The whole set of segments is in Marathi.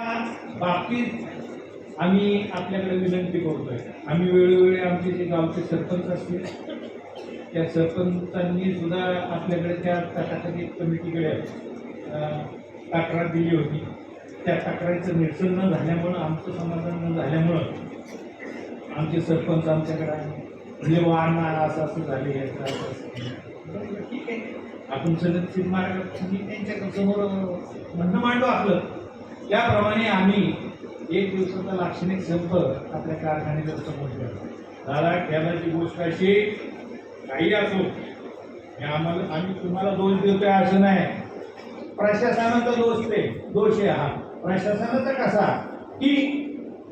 बाबतीत आम्ही आपल्याकडे विनंती करतोय. आम्ही वेळोवेळी आमचे जे गावचे सरपंच असतील त्या सरपंचांनी सुद्धा आपल्याकडे त्या तथाकथित कमिटीकडे तक्रार दिली होती. त्या तक्रारीचं निरसन न झाल्यामुळं आमचं समाधान न झाल्यामुळं आमचे सरपंच आमच्याकडे म्हणजे वाहन असं असं झाले याचं असं असं झालं. बरं, ठीक आहे. आपण सगळं मार्ग तुम्ही त्यांच्यासमोर म्हणणं मांडू आपलं. त्याप्रमाणे आम्ही एक दिवसाचा लाक्षणिक संप आपल्या कारखान्याच्या समोर ठेवला. दादा खेळाची गोष्ट अशी काही असो हे आम्हाला आम्ही तुम्हाला दोष देतोय असं नाही. प्रशासनाचा दोष ते दोष आहे हा. प्रशासनाचा कसा? की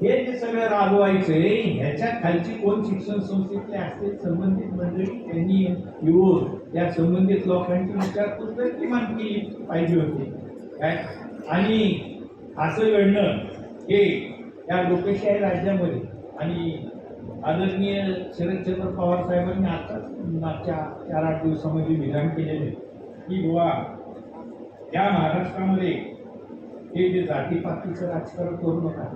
हे जे सगळं राबवायचंय ह्याच्या खालची कोण शिक्षण संस्थेतले असतील संबंधित मंडळी त्यांनी येऊन या संबंधित लोकांची विचारपूस तर किमान केली पाहिजे होती. काय? आणि असं घडणं हे या लोकशाही राज्यामध्ये आणि आदरणीय शरदचंद्र पवार साहेबांनी आताच मागच्या चार आठ दिवसामध्ये विधान केलेले की बुवा या महाराष्ट्रामध्ये हे जे जातीपातीचं राजकारण करू नका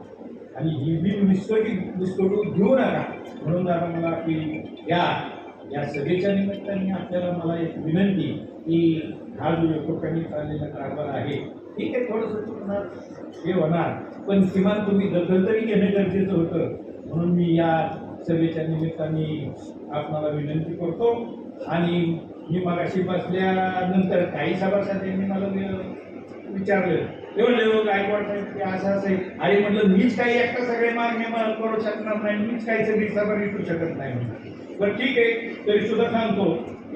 आणि ही बिल विस्कटीत विस्कटून घेऊ नका. म्हणून दादा मला की या या सभेच्या निमित्ताने आपल्याला मला एक विनंती की हा जो एकोप्याने चाललेला कारभार आहे ठीक आहे थोडंसं चुकणार हे होणार. पण किमान तुम्ही दखल तरी घेणं गरजेचं होतं. म्हणून मी या सभेच्या निमित्ताने आपणाला विनंती करतो. आणि मी मगाशी बसल्यानंतर काही सभासदांनी मला विचारलं. एवढं हो, गायकवाड साहेब असं असेल आहे. म्हटलं मीच काही एकटा सगळे मागणे मला करू शकणार नाही मीच काही सगळी सभा विकू शकत नाही पण ठीक आहे. तरी सुद्धा सांगतो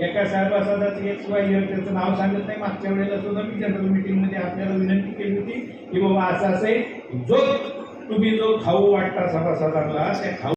एका साहेबासादाचं एक शिवाय त्याचं नाव सांगत नाही. मागच्या वेळेला सुद्धा मी जनरल मीटिंगमध्ये आपल्याला विनंती केली होती की बाबा असं असं आहे जो तुम्ही जो खाऊ वाटता सभासदांना त्या खाऊ